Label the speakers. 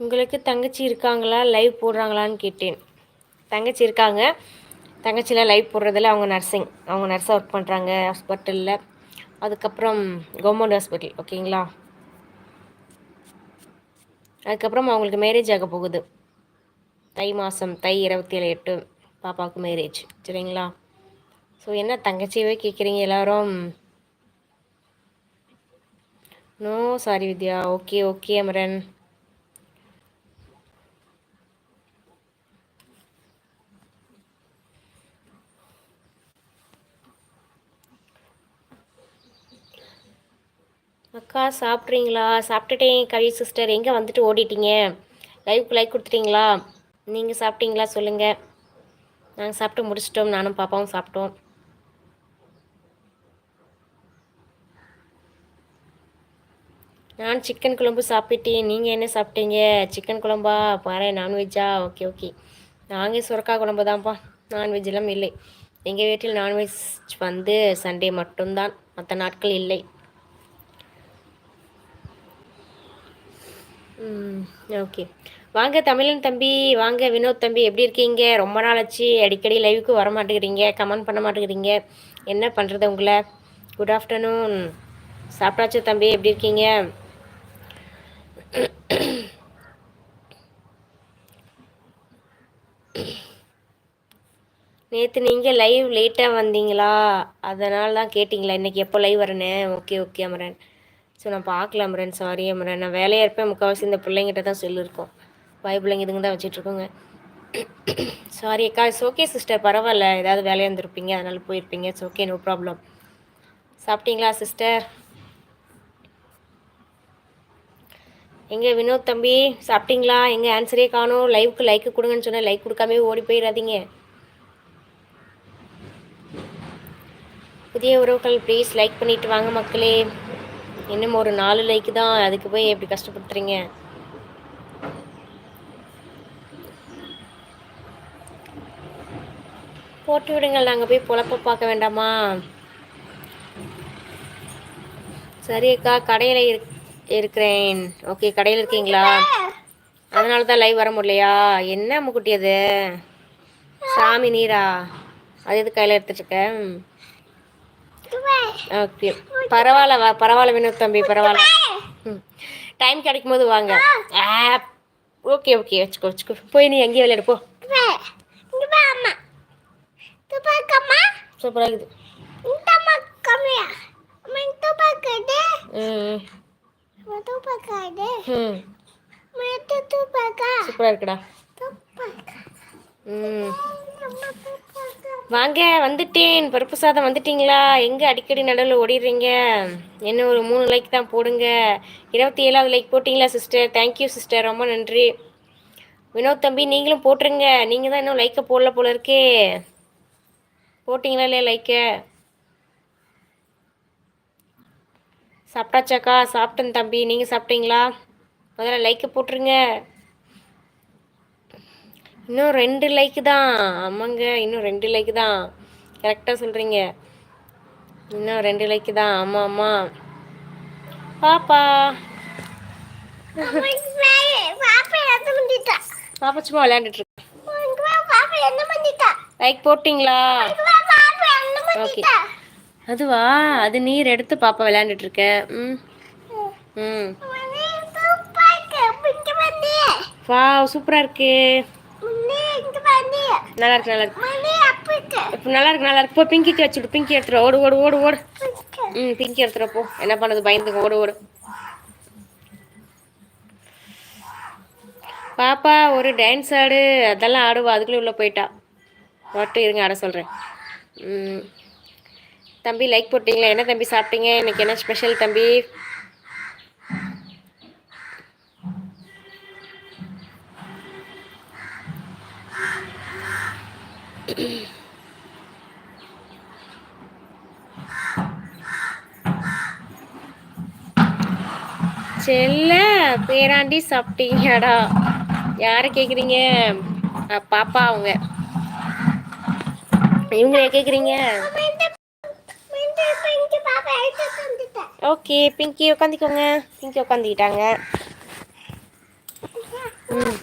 Speaker 1: உங்களுக்கு தங்கச்சி இருக்காங்களா? லைவ் போடுறாங்களான்னு கேட்டேன். தங்கச்சி இருக்காங்க. தங்கச்சியில் லைவ் போடுறதில் அவங்க நர்சிங் அவங்க நர்ஸாக ஒர்க் பண்ணுறாங்க ஹாஸ்பிட்டலில் அதுக்கப்புறம் கவர்மெண்ட் ஹாஸ்பிட்டல் ஓகேங்களா அதுக்கப்புறம் அவங்களுக்கு மேரேஜ் ஆக போகுது. தை மாதம் தை இருபத்தி ஏழு எட்டு பாப்பாவுக்கு மேரேஜ் சரிங்களா? ஸோ என்ன தங்கச்சியவே கேட்குறீங்க எல்லாரும்? No sorry Vidya. Okay okay Amaran. அக்கா சாப்பிட்றீங்களா? சாப்பிட்டுட்டேன் கவி சிஸ்டர் எங்கே வந்துட்டு ஓடிட்டீங்க? லைவுக்கு லைக் கொடுத்துட்டீங்களா? நீங்கள் சாப்பிட்டீங்களா? சொல்லுங்கள் நாங்கள் சாப்பிட்டு முடிச்சிட்டோம். நானும் பாப்பாவும் சாப்பிட்டோம். நான் சிக்கன் குழம்பு சாப்பிட்டேன். நீங்கள் என்ன சாப்பிட்டீங்க? சிக்கன் குழம்பா? பாரு நான்வெஜ்ஜா ஓகே ஓகே நாங்கள் சுரக்கா குழம்பு தான்ப்பா. நான்வெஜ்லாம் இல்லை. எங்கள் வீட்டில் நான்வெஜ் வந்து சண்டே மட்டும்தான். மற்ற நாட்கள் இல்லை. ஓகே. வாங்க தமிழன் தம்பி. வாங்க வினோத் தம்பி. எப்படி இருக்கீங்க? ரொம்ப நாள் ஆச்சு. அடிக்கடி லைவுக்கு வர மாட்டேங்கிறீங்க. கமெண்ட் பண்ண மாட்டேங்கிறீங்க. என்ன பண்ணுறது உங்களை? குட் ஆஃப்டர்நூன் சாப்பிட்டாச்சு தம்பி? எப்படி இருக்கீங்க? நேற்று நீங்கள் லைவ் லேட்டாக வந்தீங்களா? அதனால தான் கேட்டிங்களா இன்றைக்கி எப்போ லைவ் வரேன்னு? Okay okay Amaran. ஸோ நான் பார்க்கல அமரன் சாரி அமரன் நான் வேலையாக இருப்பேன். முக்கால்வாசி இந்த பிள்ளைங்கிட்ட தான் சொல்லியிருக்கோம் வாய் பிள்ளைங்க இதுங்க தான் வச்சுட்ருக்கோங்க. சாரி அக்கா. இட்ஸ் ஓகே சிஸ்டர் பரவாயில்ல. ஏதாவது வேலையாக இருந்திருப்பீங்க. அதனால் போயிருப்பீங்க. இட்ஸ் ஓகே நோ ப்ராப்ளம் சாப்பிட்டீங்களா சிஸ்டர் எங்கே வினோத் தம்பி சாப்பிட்டீங்களா? எங்கே ஆன்சரே காணும். லைவுக்கு லைக்கு கொடுங்கன்னு சொன்னேன். லைக் கொடுக்காமே ஓடி போயிடாதீங்க புதிய உறவுகள் ப்ளீஸ் லைக் பண்ணிவிட்டு வாங்க மக்களே. இன்னும் ஒரு நாலு லைக்கு தான் அதுக்கு போய் எப்படி கஷ்டப்படுத்துறீங்க. போட்டு விடுங்கள் நாங்கள் போய் பொழப்ப பார்க்க வேண்டாமா? சரி அக்கா கடையில் இருக்கிறேன். ஓகே கடையில் இருக்கீங்களா? அதனால தான் லைவ் வர முடியலையா? என்ன முக்குட்டி அது? சாமி நீரா? அது எது கையில் எடுத்துட்டுருக்கேன் ஓகே. பரவாயில்ல வா பரவாயில்ல வினோத் தம்பி பரவாயில்ல. ம். டைம் கிடைக்கும் போது வாங்க ஆப் ஓகே ஓகே வச்சுக்கோ வச்சுக்கோ. போய் நீ எங்கேயும் விளையாடு போ. சூப்பராக இருக்குது. சூப்பராக இருக்குடா. ம். வாங்க வந்துட்டேன். பருப்பு சாதம் வந்துட்டீங்களா? எங்கே அடிக்கடி நடுவில் ஓடிடுறீங்க? என்ன ஒரு மூணு லைக் தான் போடுங்க. இருபத்தி ஏழாவது லைக் போட்டிங்களா சிஸ்டர் தேங்க்யூ சிஸ்டர் ரொம்ப நன்றி. வினோத் தம்பி நீங்களும் போட்டுருங்க. நீங்கள் தான் இன்னும் லைக்கை போடல போல இருக்கே. போட்டிங்களா இல்லையா லைக்கை சாப்பிட்டாச்சாக்கா? சாப்பிட்டேன் தம்பி. நீங்கள் சாப்பிட்டீங்களா? முதல்ல லைக்கை போட்டுருங்க. இன்னும் ரெண்டு லைக்கு தான். ஆமாங்க இன்னும் ரெண்டு லைக்கு தான். கரெக்டாக சொல்கிறீங்க இன்னும் ரெண்டு லைக்கு தான். ஆமாம் ஆமாம் பாப்பா. பாப்பா சும்மா விளையாண்டுட்டு லைக் போட்டிங்களா? ஓகே அதுவா? அது நீர் எடுத்து பாப்பா விளையாண்டுட்டு இருக்க. ம். ம். வா சூப்பராக இருக்கு. நல்லா இருக்கு நல்லா இருக்கு இப்போ நல்லா இருக்கு நல்லா இருக்கு போ பிங்கிக்கு வச்சுடு பிங்கி எடுத்துரு ஓடு ஓடு ஓடு ஓடு. ம் பிங்கி எடுத்துரு போ. என்ன பண்ணுது பயந்துங்க ஓடு ஓடு. பாப்பா ஒரு டான்ஸ் ஆடு. அதெல்லாம் ஆடுவா. அதுக்குள்ளே உள்ளே போயிட்டா. மட்டும் இருங்க ஆட சொல்கிறேன் தம்பி லைக் போட்டிங்களா? என்ன தம்பி சாப்பிட்டீங்க? இன்னைக்கு என்ன ஸ்பெஷல் தம்பி? செல்ல பேராண்டி சாப்பிட்டீங்கடா யாரை கேட்குறீங்க பாப்பா அவங்க. இவங்களே கேட்குறீங்க ஓகே பிங்கி உட்காந்துக்கோங்க பிங்கி உட்காந்துக்கிட்டாங்க
Speaker 2: ம்.